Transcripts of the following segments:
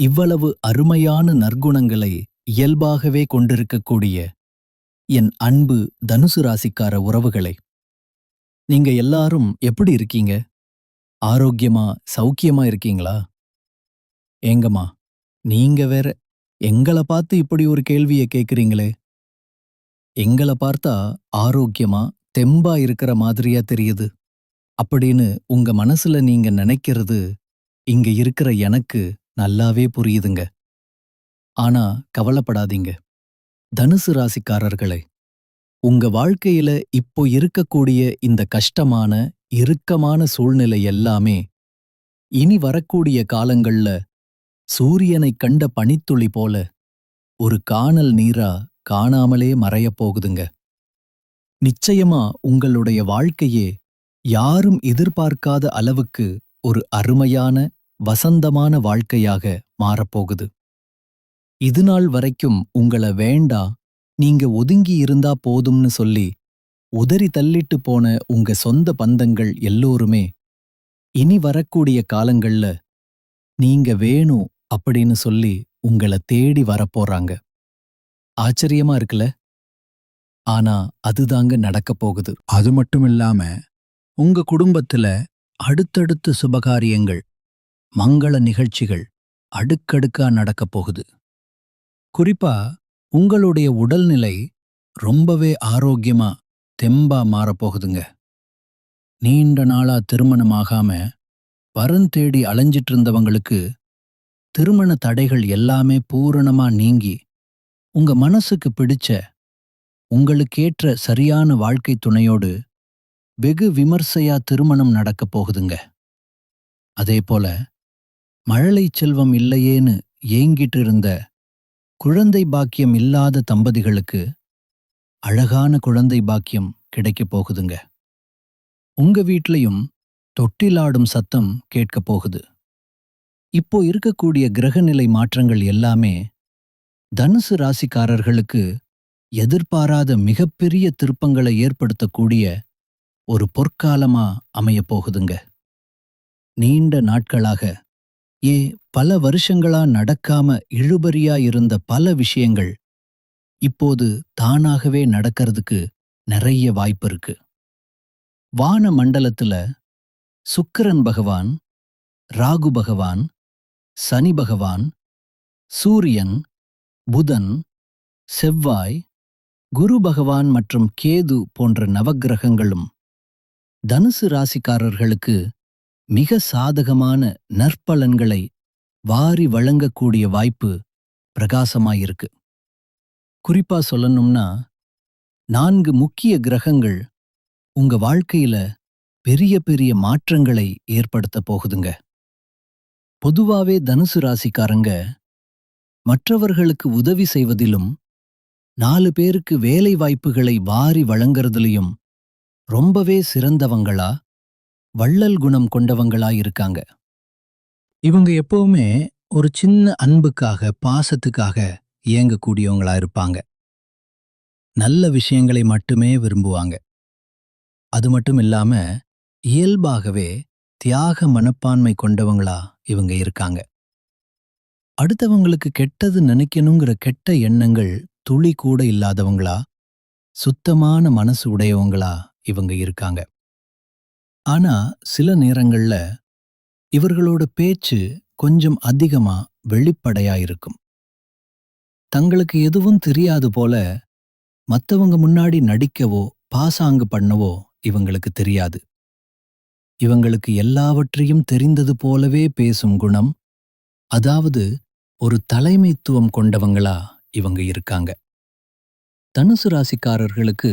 இவ்வளவு அருமையான நற்குணங்களை இயல்பாகவே கொண்டிருக்கக்கூடிய என் அன்பு தனுசு ராசிக்கார உறவுகளை நீங்க எல்லாரும் எப்படி இருக்கீங்க? ஆரோக்கியமா சௌக்கியமா இருக்கீங்களா? ஏங்கம்மா நீங்க வேற எங்களை பார்த்து இப்படி ஒரு கேள்வியை கேட்குறீங்களே எங்களை பார்த்தா ஆரோக்கியமா தெம்பா இருக்கிற மாதிரியா தெரியுது. அப்படின்னு உங்க மனசுல நீங்க நினைக்கிறது இங்க இருக்கிற எனக்கு நல்லாவே புரியுதுங்க. ஆனா கவலைப்படாதீங்க. தனுசு ராசிக்காரர்களே உங்க வாழ்க்கையில இப்போ இருக்கக்கூடிய இந்த கஷ்டமான இறுக்கமான சூழ்நிலை எல்லாமே இனி வரக்கூடிய காலங்கள்ல சூரியனைக் கண்ட பனித்துளி போல ஒரு காணல் நீரா காணாமலே மறையப் போகுதுங்க. நிச்சயமா உங்களுடைய வாழ்க்கையே யாரும் எதிர்பார்க்காத அளவுக்கு ஒரு அருமையான வசந்தமான வாழ்க்கையாக மாறப்போகுது. இதுநாள் வரைக்கும் உங்கள வேண்டா நீங்க ஒதுங்கி இருந்தா போதும்னு சொல்லி உதறி தள்ளிட்டு போன உங்க சொந்த பந்தங்கள் எல்லோருமே இனி வரக்கூடிய காலங்கள்ல நீங்க வேணும் அப்படின்னு சொல்லி உங்கள தேடி வரப்போறாங்க. ஆச்சரியமா இருக்குல்ல? ஆனா அதுதாங்க நடக்கப் போகுது. அது மட்டும் இல்லாம உங்க குடும்பத்துல அடுத்தடுத்து சுபகாரியங்கள் மங்கள நிகழ்ச்சிகள் அடுக்கடுக்கா நடக்கப் போகுது. குறிப்பா உங்களுடைய உடல்நிலை ரொம்பவே ஆரோக்கியமா தெம்பா மாறப்போகுதுங்க நீண்ட நாளா திருமணமாகாம வரன் தேடி அலைஞ்சிட்டு இருந்தவங்களுக்கு திருமண தடைகள் எல்லாமே பூரணமா நீங்கி உங்க மனசுக்கு பிடிச்ச உங்களுக்கேற்ற சரியான வாழ்க்கை துணையோடு வெகு விமர்சையா திருமணம் நடக்கப் போகுதுங்க. அதே போல மழலை செல்வம் இல்லையேன்னு ஏங்கிட்டு இருந்த குழந்தை பாக்கியம் இல்லாத தம்பதிகளுக்கு அழகான குழந்தை பாக்கியம் கிடைக்கப் போகுதுங்க. உங்க வீட்லையும் தொட்டிலாடும் சத்தம் கேட்கப் போகுது. இப்போ இருக்கக்கூடிய கிரகநிலை மாற்றங்கள் எல்லாமே தனுசு ராசிக்காரர்களுக்கு எதிர்பாராத மிகப்பெரிய திருப்பங்களை ஏற்படுத்தக்கூடிய ஒரு பொற்காலமா அமையப் போகுதுங்க. நீண்ட நாட்களாக ஏ பல வருஷங்களா நடக்காம இழுபறியா இருந்த பல விஷயங்கள் இப்போது தானாகவே நடக்கிறதுக்கு நிறைய வாய்ப்பு இருக்கு. வான மண்டலத்துல சுக்கரன் பகவான் ராகு பகவான் சனி பகவான் சூரியன் புதன் செவ்வாய் குரு பகவான் மற்றும் கேது போன்ற நவக்கிரகங்களும் தனுசு ராசிக்காரர்களுக்கு மிக சாதகமான நற்பலன்களை வாரி வழங்கக்கூடிய வாய்ப்பு பிரகாசமாயிருக்கு. குறிப்பா சொல்லணும்னா நான்கு முக்கிய கிரகங்கள் உங்க வாழ்க்கையில பெரிய பெரிய மாற்றங்களை ஏற்படுத்த போகுதுங்க. பொதுவாவே தனுசு ராசிக்காரங்க மற்றவர்களுக்கு உதவி செய்வதிலும் நாலு பேருக்கு வேலை வாய்ப்புகளை வாரி வழங்குறதுலயும் ரொம்பவே சிறந்தவங்களா? வள்ளல் குணம் கொண்டவங்களா இருக்காங்க இவங்க எப்பவுமே ஒரு சின்ன அன்புக்காக பாசத்துக்காக இயங்கக்கூடியவங்களா இருப்பாங்க நல்ல விஷயங்களை மட்டுமே விரும்புவாங்க. அது மட்டும் இல்லாம இயல்பாகவே தியாக மனப்பான்மை கொண்டவங்களா இவங்க இருக்காங்க. அடுத்தவங்களுக்கு கெட்டது நினைக்கணுங்கிற கெட்ட எண்ணங்கள் துளி கூட இல்லாதவங்களா சுத்தமான மனசு உடையவங்களா இவங்க இருக்காங்க. ஆனா சில நேரங்கள்ல இவர்களோட பேச்சு கொஞ்சம் அதிகமா வெளிப்படையா இருக்கும் தங்களுக்கு எதுவும் தெரியாது போல மத்தவங்க முன்னாடி நடிக்கவோ பாசாங்கு பண்ணவோ இவங்களுக்கு தெரியாது. இவங்களுக்கு எல்லாவற்றையும் தெரிந்தது போலவே பேசும் குணம் அதாவது ஒரு தலைமைத்துவம் கொண்டவங்களா இவங்க இருக்காங்க. தனுசு ராசிக்காரர்களுக்கு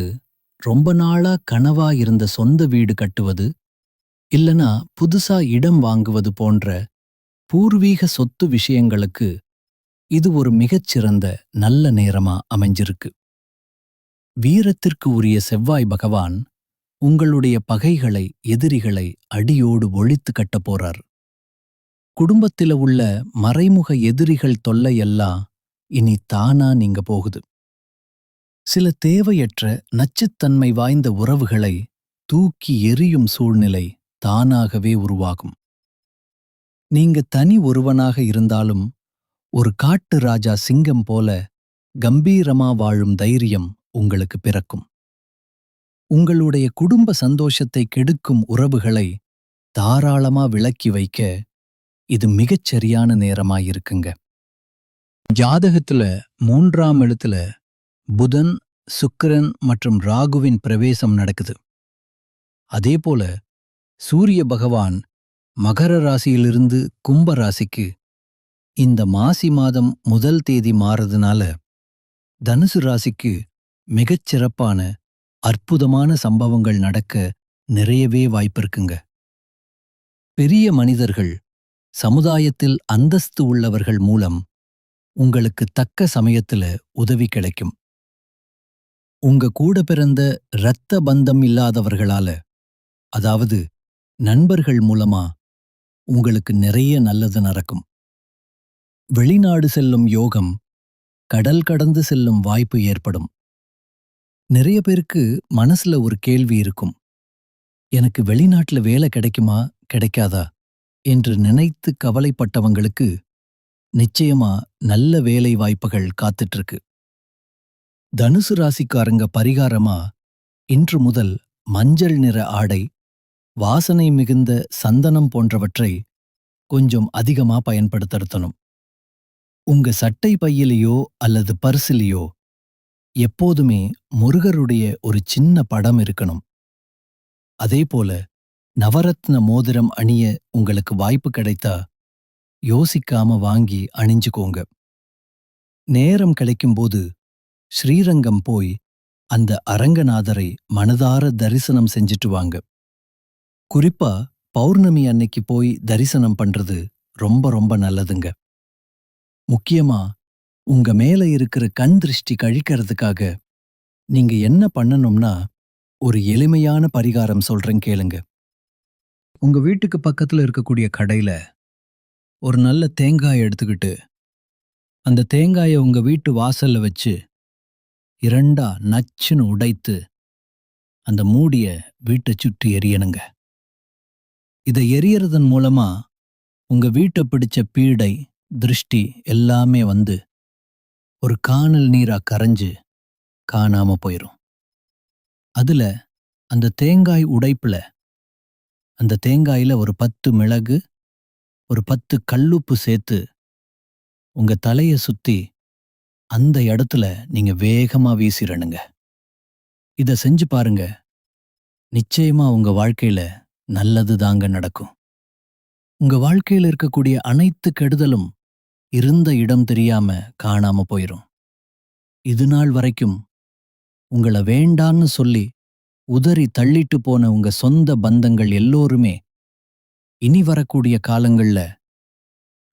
ரொம்ப நாளா கனவா இருந்த சொந்த வீடு கட்டுவது இல்லனா புதுசா இடம் வாங்குவது போன்ற பூர்வீக சொத்து விஷயங்களுக்கு இது ஒரு மிகச்சிறந்த நல்ல நேரமா அமைஞ்சிருக்கு. வீரத்திற்கு உரிய செவ்வாய் பகவான் உங்களுடைய பகைகளை எதிரிகளை அடியோடு ஒழித்து கட்டப் போறார். குடும்பத்தில உள்ள மறைமுக எதிரிகள் தொல்லையெல்லாம் இனி தானா நீங்க போகுது. சில தேவையற்ற நச்சுத்தன்மை வாய்ந்த உறவுகளை தூக்கி எரியும் சூழ்நிலை தானாகவே உருவாகும். நீங்க தனி ஒருவனாக இருந்தாலும் ஒரு காட்டு ராஜா சிங்கம் போல கம்பீரமா வாழும் தைரியம் உங்களுக்கு பிறக்கும். உங்களுடைய குடும்ப சந்தோஷத்தை கெடுக்கும் உறவுகளை தாராளமா விளக்கி வைக்க இது மிகச் சரியான நேரமாயிருக்குங்க. ஜாதகத்துல மூன்றாம் எழுத்துல புதன் சுக்கிரன் மற்றும் ராகுவின் பிரவேசம் நடக்குது. அதே போல சூரிய பகவான் மகர ராசியிலிருந்து கும்ப ராசிக்கு இந்த மாசி மாதம் முதல் தேதி மாறதுனால தனுசு ராசிக்கு மிகச் சிறப்பான அற்புதமான சம்பவங்கள் நடக்க நிறையவே வாய்ப்பிருக்குங்க பெரிய மனிதர்கள் சமுதாயத்தில் அந்தஸ்து உள்ளவர்கள் மூலம் உங்களுக்கு தக்க சமயத்துல உதவி கிடைக்கும். உங்க கூட பிறந்த இரத்த பந்தம் இல்லாதவர்களால அதாவது நண்பர்கள் மூலமா உங்களுக்கு நிறைய நல்லது நடக்கும். வெளிநாடு செல்லும் யோகம் கடல் கடந்து செல்லும் வாய்ப்பு ஏற்படும். நிறைய பேருக்கு மனசுல ஒரு கேள்வி இருக்கும். எனக்கு வெளிநாட்டுல வேலை கிடைக்குமா கிடைக்காதா? என்று நினைத்து கவலைப்பட்டவங்களுக்கு நிச்சயமா நல்ல வேலை வாய்ப்புகள் காத்துட்டு இருக்கு. தனுசு ராசிக்காரங்க பரிகாரமா இன்று முதல் மஞ்சள் நிற ஆடை வாசனை மிகுந்த சந்தனம் போன்றவற்றை கொஞ்சம் அதிகமா பயன்படுத்தணும் உங்க சட்டை பையிலேயோ அல்லது பர்சிலேயோ எப்போதுமே முருகருடைய ஒரு சின்ன படம் இருக்கணும். அதே போல நவரத்ன மோதிரம் அணிய உங்களுக்கு வாய்ப்பு கிடைத்தா யோசிக்காம வாங்கி அணிஞ்சுக்கோங்க. நேரம் கிடைக்கும்போது ஸ்ரீரங்கம் போய் அந்த அரங்கநாதரை மனதார தரிசனம் செஞ்சுட்டு வாங்க. குறிப்பா பௌர்ணமி அன்னைக்கு போய் தரிசனம் பண்றது ரொம்ப ரொம்ப நல்லதுங்க. முக்கியமா உங்க மேல இருக்கிற கண் திருஷ்டி கழிக்கிறதுக்காக நீங்க என்ன பண்ணணும்னா ஒரு எளிமையான பரிகாரம் சொல்றேன் கேளுங்க. உங்க வீட்டுக்கு பக்கத்துல இருக்கக்கூடிய கடையில ஒரு நல்ல தேங்காய் எடுத்துக்கிட்டு அந்த தேங்காயை உங்க வீட்டு வாசல்ல வச்சு இரண்டா நச்சுன்னு உடைத்து அந்த மூடிய வீட்டை சுற்றி எரியணுங்க இதை எரியறதன் மூலமா உங்க வீட்டை பிடிச்ச பீடை திருஷ்டி எல்லாமே வந்து ஒரு காணல் நீரா கரைஞ்சு காணாம போயிரும். அதுல அந்த தேங்காய் உடைப்புல அந்த தேங்காயில ஒரு பத்து மிளகு ஒரு பத்து கல்லுப்பு சேர்த்து உங்க தலையை சுத்தி அந்த இடத்துல நீங்க வேகமா வீசிடணுங்க இத செஞ்சு பாருங்க. நிச்சயமா உங்க வாழ்க்கையில நல்லது தாங்க நடக்கும். உங்க வாழ்க்கையில இருக்கக்கூடிய அனைத்து கெடுதலும் இருந்த இடம் தெரியாம காணாம போயிரும். இது நாள் வரைக்கும் உங்கள வேண்டான்னு சொல்லி உதறி தள்ளிட்டு போன உங்க சொந்த பந்தங்கள் எல்லோருமே இனி வரக்கூடிய காலங்கள்ல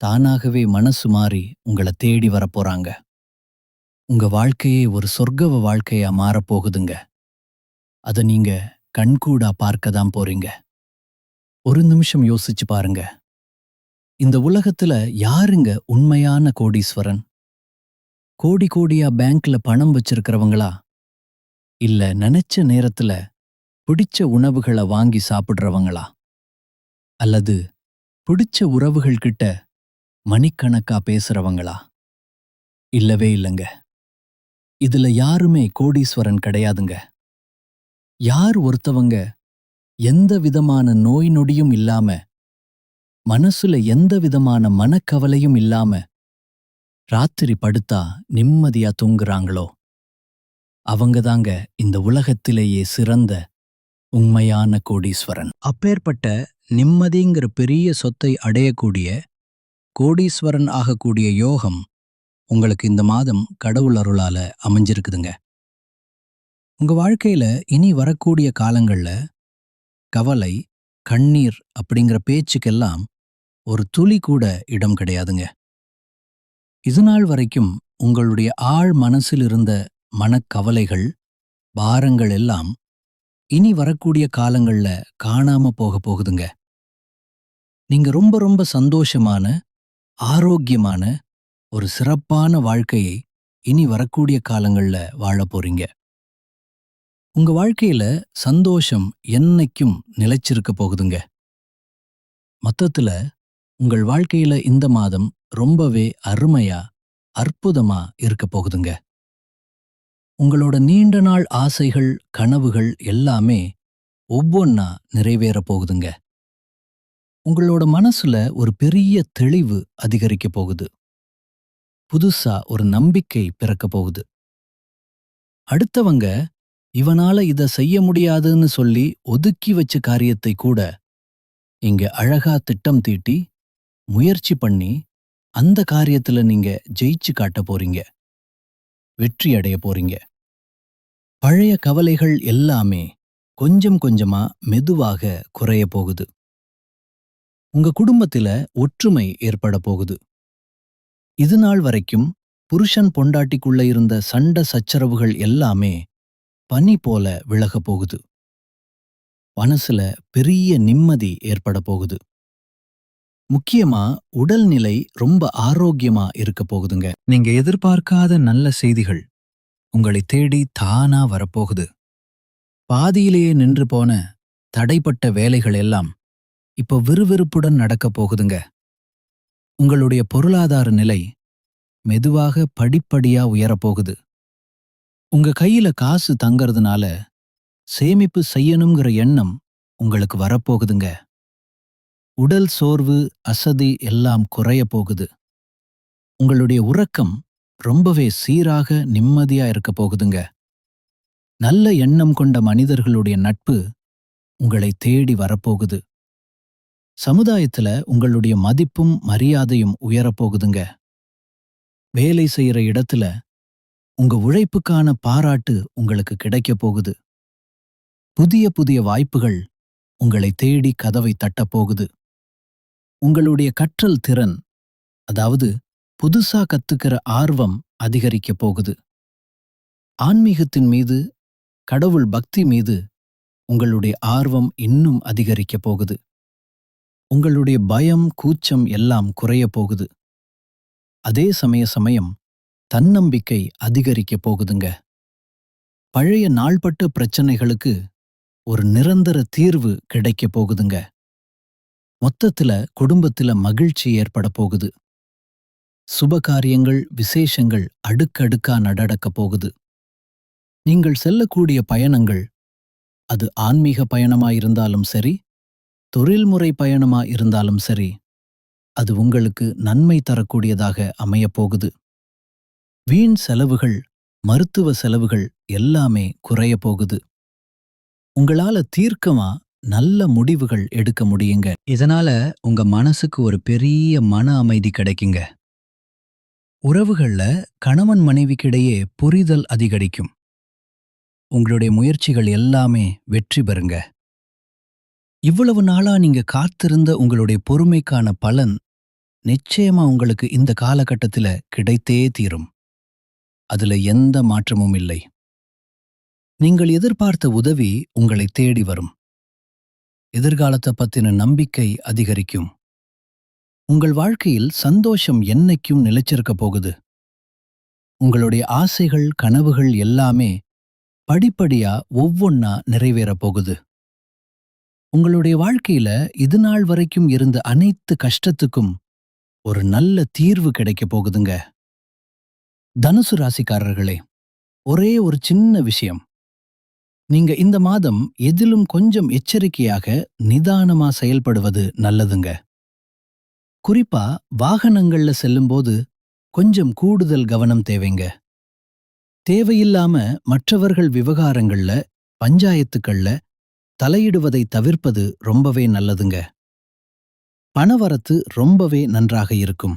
தானாகவே மனசு மாறி உங்களை தேடி வரப்போறாங்க. உங்க வாழ்க்கையே ஒரு சொர்க்கவ வாழ்க்கையா மாறப்போகுதுங்க. அத நீங்க கண்கூடா பார்க்க தான் போறீங்க. ஒரு நிமிஷம் யோசிச்சு பாருங்க. இந்த உலகத்துல யாருங்க உண்மையான கோடீஸ்வரன்? கோடி கோடியா பேங்க்ல பணம் வச்சிருக்கிறவங்களா? இல்ல நினைச்ச நேரத்துல பிடிச்ச உணவுகளை வாங்கி சாப்பிடுறவங்களா? அல்லது பிடிச்ச உறவுகள் கிட்ட மணிக்கணக்கா பேசுறவங்களா? இல்லவே இல்லைங்க. இதுல யாருமே கோடீஸ்வரன் கிடையாதுங்க. யார் ஒருத்தவங்க எந்த விதமான நோய் நொடியும் இல்லாம மனசுல எந்த விதமான மனக்கவலையும் இல்லாம ராத்திரி படுத்தா நிம்மதியா தூங்குறாங்களோ? அவங்கதாங்க இந்த உலகத்திலேயே சிறந்த உண்மையான கோடீஸ்வரன். அப்பேற்பட்ட நிம்மதிங்கிற பெரிய சொத்தை அடையக்கூடிய கோடீஸ்வரன் ஆகக்கூடிய யோகம் உங்களுக்கு இந்த மாதம் கடவுள் அருளால அமைஞ்சிருக்குதுங்க. உங்க வாழ்க்கையில இனி வரக்கூடிய காலங்கள்ல கவலை கண்ணீர் அப்படிங்கிற பேச்சுக்கெல்லாம் ஒரு துளி கூட இடம் கிடையாதுங்க. இது நாள் வரைக்கும் உங்களுடைய ஆழ் மனசில் இருந்த மனக்கவலைகள் பாரங்கள் எல்லாம் இனி வரக்கூடிய காலங்கள்ல காணாம போக போகுதுங்க. நீங்க ரொம்ப ரொம்ப சந்தோஷமான ஆரோக்கியமான ஒரு சிறப்பான வாழ்க்கையை இனி வரக்கூடிய காலங்கள்ல வாழ போறீங்க. உங்க வாழ்க்கையில சந்தோஷம் என்னைக்கும் நிலைச்சிருக்க போகுதுங்க. மொத்தத்துல உங்கள் வாழ்க்கையில இந்த மாதம் ரொம்பவே அருமையா அற்புதமா இருக்க போகுதுங்க. உங்களோட நீண்ட நாள் ஆசைகள் கனவுகள் எல்லாமே ஒவ்வொன்னா நிறைவேற போகுதுங்க. உங்களோட மனசுல ஒரு பெரிய தெளிவு அதிகரிக்க போகுது. புதுசா ஒரு நம்பிக்கை பிறக்க போகுது. அடுத்தவங்க இவனால இத செய்ய முடியாதுன்னு சொல்லி ஒதுக்கி வச்ச காரியத்தை கூட இங்க அழகா திட்டம் தீட்டி முயற்சி பண்ணி அந்த காரியத்துல நீங்க ஜெயிச்சு காட்ட போறீங்க. வெற்றி அடைய போறீங்க. பழைய கவலைகள் எல்லாமே கொஞ்சம் கொஞ்சமா மெதுவாக குறைய போகுது. உங்க குடும்பத்தில ஒற்றுமை ஏற்பட போகுது. இது நாள் வரைக்கும் புருஷன் பொண்டாட்டிக்குள்ள இருந்த சண்ட சச்சரவுகள் எல்லாமே பனி போல விலகப் போகுது. மனசுல பெரிய நிம்மதி ஏற்பட போகுது. முக்கியமா உடல்நிலை ரொம்ப ஆரோக்கியமா இருக்க போகுதுங்க. நீங்க எதிர்பார்க்காத நல்ல செய்திகள் உங்களை தேடி தானா வரப்போகுது. பாதியிலேயே நின்று போன தடைப்பட்ட வேலைகள் எல்லாம் இப்ப விறுவிறுப்புடன் நடக்கப் போகுதுங்க. உங்களுடைய பொருளாதார நிலை மெதுவாக படிப்படியா உயரப்போகுது. உங்க கையில காசு தங்கறதுனால சேமிப்பு செய்யணுங்கிற எண்ணம் உங்களுக்கு வரப்போகுதுங்க. உடல் சோர்வு அசதி எல்லாம் குறைய போகுது. உங்களுடைய உறக்கம் ரொம்பவே சீராக நிம்மதியா இருக்க போகுதுங்க. நல்ல எண்ணம் கொண்ட மனிதர்களுடைய நட்பு உங்களை தேடி வரப்போகுது. சமுதாயத்துல உங்களுடைய மதிப்பும் மரியாதையும் உயரப்போகுதுங்க. வேலை செய்யற இடத்துல உங்க உழைப்புக்கான பாராட்டு உங்களுக்கு கிடைக்கப் போகுது. புதிய புதிய வாய்ப்புகள் உங்களை தேடி கதவை தட்டப் போகுது. உங்களுடைய கற்றல் திறன் அதாவது புதுசா கத்துக்கிற ஆர்வம் அதிகரிக்கப் போகுது. ஆன்மீகத்தின் மீது கடவுள் பக்தி மீது உங்களுடைய ஆர்வம் இன்னும் அதிகரிக்கப் போகுது. உங்களுடைய பயம் கூச்சம் எல்லாம் குறையப் போகுது. அதே சமய சமயம் தன்னம்பிக்கை அதிகரிக்கப் போகுதுங்க. பழைய நாள்பட்ட பிரச்சனைகளுக்கு ஒரு நிரந்தர தீர்வு கிடைக்கப் போகுதுங்க. மொத்தத்துல குடும்பத்துல மகிழ்ச்சி ஏற்பட போகுது. சுபகாரியங்கள் விசேஷங்கள் அடுக்கடுக்கா நடடக்கப் போகுது. நீங்கள் செல்லக்கூடிய பயணங்கள் அது ஆன்மீக பயணமாயிருந்தாலும் சரி தொழில்முறை பயணமா இருந்தாலும் சரி அது உங்களுக்கு நன்மை தரக்கூடியதாக அமையப் போகுது வீண் செலவுகள் மருத்துவ செலவுகள் எல்லாமே குறைய போகுது. உங்களால தீர்க்கமா நல்ல முடிவுகள் எடுக்க முடியுங்க. இதனால உங்க மனசுக்கு ஒரு பெரிய மன அமைதி கிடைக்குங்க. உறவுகள்ல கணவன் மனைவிக்கிடையே புரிதல் அதிகரிக்கும். உங்களுடைய முயற்சிகள் எல்லாமே வெற்றி பெறுங்க. இவ்வளவு நாளா நீங்க காத்திருந்த உங்களுடைய பொறுமைக்கான பலன் நிச்சயமா உங்களுக்கு இந்த காலகட்டத்துல கிடைத்தே தீரும். அதுல எந்த மாற்றமும் இல்லை. நீங்கள் எதிர்பார்த்த உதவி உங்களை தேடி வரும். எதிர்காலத்தை பத்தின நம்பிக்கை அதிகரிக்கும். உங்கள் வாழ்க்கையில் சந்தோஷம் என்னைக்கும் நிலைச்சிருக்க போகுது. உங்களுடைய ஆசைகள் கனவுகள் எல்லாமே படிப்படியா ஒவ்வொன்னா நிறைவேறப் போகுது. உங்களுடைய வாழ்க்கையில இது நாள் வரைக்கும் இருந்த அனைத்து கஷ்டத்துக்கும் ஒரு நல்ல தீர்வு கிடைக்கப் போகுதுங்க. தனுசு ராசிக்காரர்களே ஒரே ஒரு சின்ன விஷயம். நீங்க இந்த மாதம் எதிலும் கொஞ்சம் எச்சரிக்கையாக நிதானமா செயல்படுவது நல்லதுங்க. குறிப்பா வாகனங்கள்ல செல்லும்போது கொஞ்சம் கூடுதல் கவனம் தேவைங்க. தேவையில்லாம மற்றவர்கள் விவகாரங்கள்ல பஞ்சாயத்துக்கள்ல தலையிடுவதை தவிர்ப்பது ரொம்பவே நல்லதுங்க. பணவரத்து ரொம்பவே நன்றாக இருக்கும்.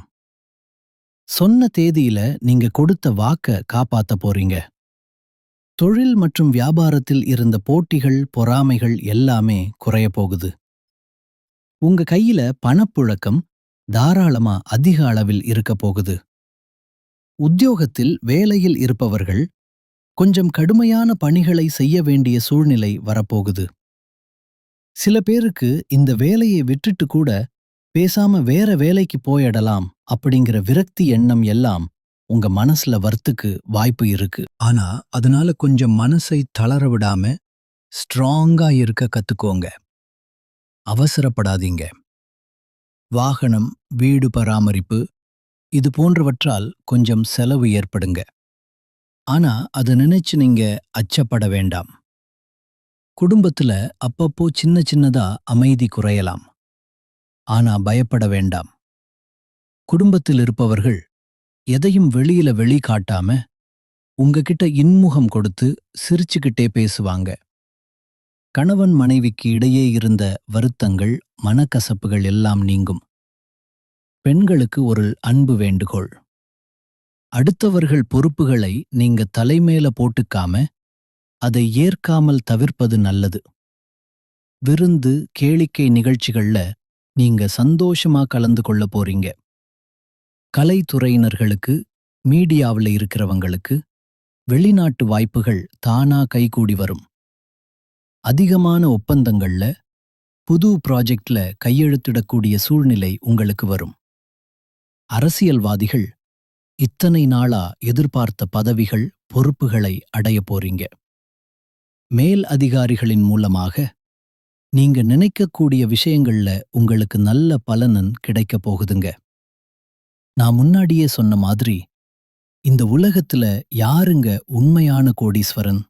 சொன்ன தேதியில நீங்க கொடுத்த வாக்க காப்பாத்த போறீங்க. தொழில் மற்றும் வியாபாரத்தில் இருந்த போட்டிகள் பொறாமைகள் எல்லாமே குறைய போகுது. உங்க கையில பணப்புழக்கம் தாராளமா அதிக அளவில் இருக்க போகுது. உத்தியோகத்தில் வேலையில் இருப்பவர்கள் கொஞ்சம் கடுமையான பணிகளை செய்ய வேண்டிய சூழ்நிலை வரப்போகுது. சில பேருக்கு இந்த வேலையை விட்டுட்டு கூட பேசாம வேற வேலைக்கு போயிடலாம் அப்படிங்கிற விரக்தி எண்ணம் எல்லாம் உங்க மனசுல வர்த்துக்கு வாய்ப்பு இருக்கு. ஆனா அதனால கொஞ்சம் மனசை தளர விடாம ஸ்ட்ராங்கா இருக்க கத்துக்கோங்க. அவசரப்படாதீங்க. வாகனம் வீடு பராமரிப்பு இது போன்றவற்றால் கொஞ்சம் செலவு ஏற்படுங்க. ஆனா அதை நினைச்சு நீங்க அச்சப்பட வேண்டாம். குடும்பத்துல அப்பப்போ சின்ன சின்னதா அமைதி குறையலாம். ஆனா பயப்பட வேண்டாம். குடும்பத்தில் இருப்பவர்கள் எதையும் வெளியில வெளிக்காட்டாம உங்ககிட்ட இன்முகம் கொடுத்து சிரிச்சுக்கிட்டே பேசுவாங்க. கணவன் மனைவிக்கு இடையே இருந்த வருத்தங்கள் மனக்கசப்புகள் எல்லாம் நீங்கும். பெண்களுக்கு ஒரு அன்பு வேண்டுகோள். அடுத்தவர்கள் பொறுப்புகளை நீங்க தலைமேல போட்டுக்காம அதை ஏற்காமல் தவிர்ப்பது நல்லது. விருந்து கேளிக்கை நிகழ்ச்சிகள்ல நீங்க சந்தோஷமா கலந்து கொள்ள போறீங்க. கலைத்துறையினர்களுக்கு மீடியாவில் இருக்கிறவங்களுக்கு வெளிநாட்டு வாய்ப்புகள் தானா கைகூடி வரும். அதிகமான ஒப்பந்தங்கள்ல புது ப்ராஜெக்ட்ல கையெழுத்திடக்கூடிய சூழ்நிலை உங்களுக்கு வரும். அரசியல்வாதிகள் இத்தனை நாளா எதிர்பார்த்த பதவிகள் பொறுப்புகளை அடைய போறீங்க. மேல் அதிகாரிகளின் மூலமாக நீங்க நினைக்கக்கூடிய விஷயங்கள்ல உங்களுக்கு நல்ல பலனன் கிடைக்கப் போகுதுங்க. நான் முன்னாடியே சொன்ன மாதிரி இந்த உலகத்துல யாருங்க உண்மையான கோடீஸ்வரன்?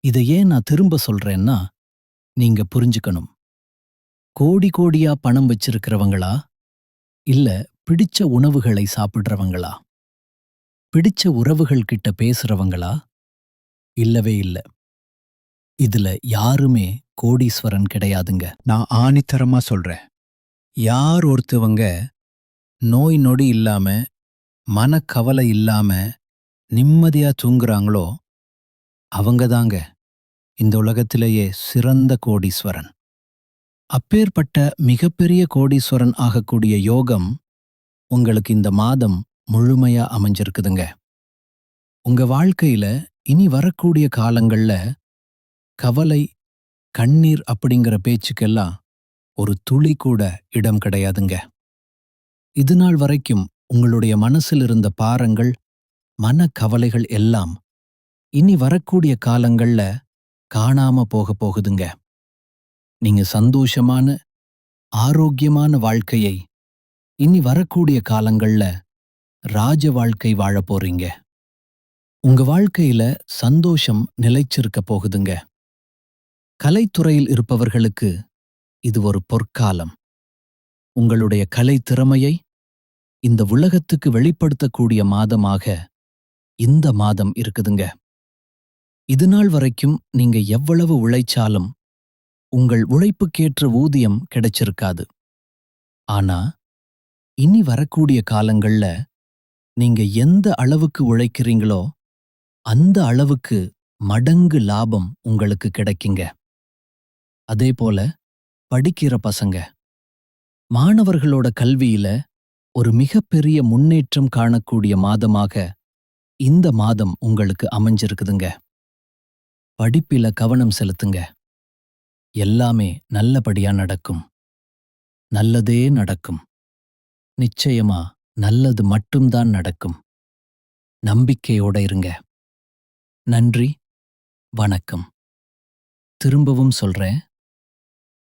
இதை ஏன் நான் திரும்ப சொல்றேன்னா நீங்க புரிஞ்சுக்கணும். கோடி கோடியா பணம் வச்சிருக்கிறவங்களா? இல்ல பிடிச்ச உணவுகளை சாப்பிடுறவங்களா? பிடிச்ச உறவுகள் கிட்ட பேசுறவங்களா? இல்லவே இல்ல. இதுல யாருமே கோடீஸ்வரன் கிடையாதுங்க. நான் ஆணித்தரமா சொல்றேன். யார் ஒருத்தவங்க நோய் நொடி இல்லாம மனக்கவலை இல்லாம நிம்மதியா தூங்குறாங்களோ அவங்க தாங்க இந்த உலகத்திலேயே சிறந்த கோடீஸ்வரன். அப்பேற்பட்ட மிகப்பெரிய கோடீஸ்வரன் ஆகக்கூடிய யோகம் உங்களுக்கு இந்த மாதம் முழுமையா அமைஞ்சிருக்குதுங்க. உங்க வாழ்க்கையில இனி வரக்கூடிய காலங்கள்ல கவலை கண்ணீர் அப்படிங்கிற பேச்சுக்கெல்லாம் ஒரு துளி கூட இடம் கிடையாதுங்க. இது நாள் வரைக்கும் உங்களுடைய மனசில் இருந்த பாரங்கள் மனக்கவலைகள் எல்லாம் இனி வரக்கூடிய காலங்கள்ல காணாம போக போகுதுங்க. நீங்க சந்தோஷமான ஆரோக்கியமான வாழ்க்கையை இனி வரக்கூடிய காலங்கள்ல ராஜ வாழ்க்கை வாழப் போறீங்க. உங்க வாழ்க்கையில சந்தோஷம் நிலைச்சிருக்க போகுதுங்க. கலைத்துறையில் இருப்பவர்களுக்கு இது ஒரு பொற்காலம். உங்களுடைய கலை திறமையை இந்த உலகத்துக்கு வெளிப்படுத்தக்கூடிய மாதமாக இந்த மாதம் இருக்குதுங்க. இது நாள் வரைக்கும் நீங்க எவ்வளவு உழைச்சாலும் உங்கள் உழைப்புக்கேற்ற ஊதியம் கிடைச்சிருக்காது. ஆனா இனி வரக்கூடிய காலங்கள்ல நீங்க எந்த அளவுக்கு உழைக்கிறீங்களோ அந்த அளவுக்கு மடங்கு லாபம் உங்களுக்கு கிடைக்குங்க. அதே போல படிக்கிற பசங்க. மாணவர்களோட கல்வியில ஒரு மிகப்பெரிய முன்னேற்றம் காணக்கூடிய மாதமாக இந்த மாதம் உங்களுக்கு அமைஞ்சிருக்குதுங்க. படிப்பில கவனம் செலுத்துங்க. எல்லாமே நல்லபடியா நடக்கும். நல்லதே நடக்கும். நிச்சயமா நல்லது மட்டும்தான் நடக்கும். நம்பிக்கையோட இருங்க. நன்றி. வணக்கம். திரும்பவும் சொல்றேன்.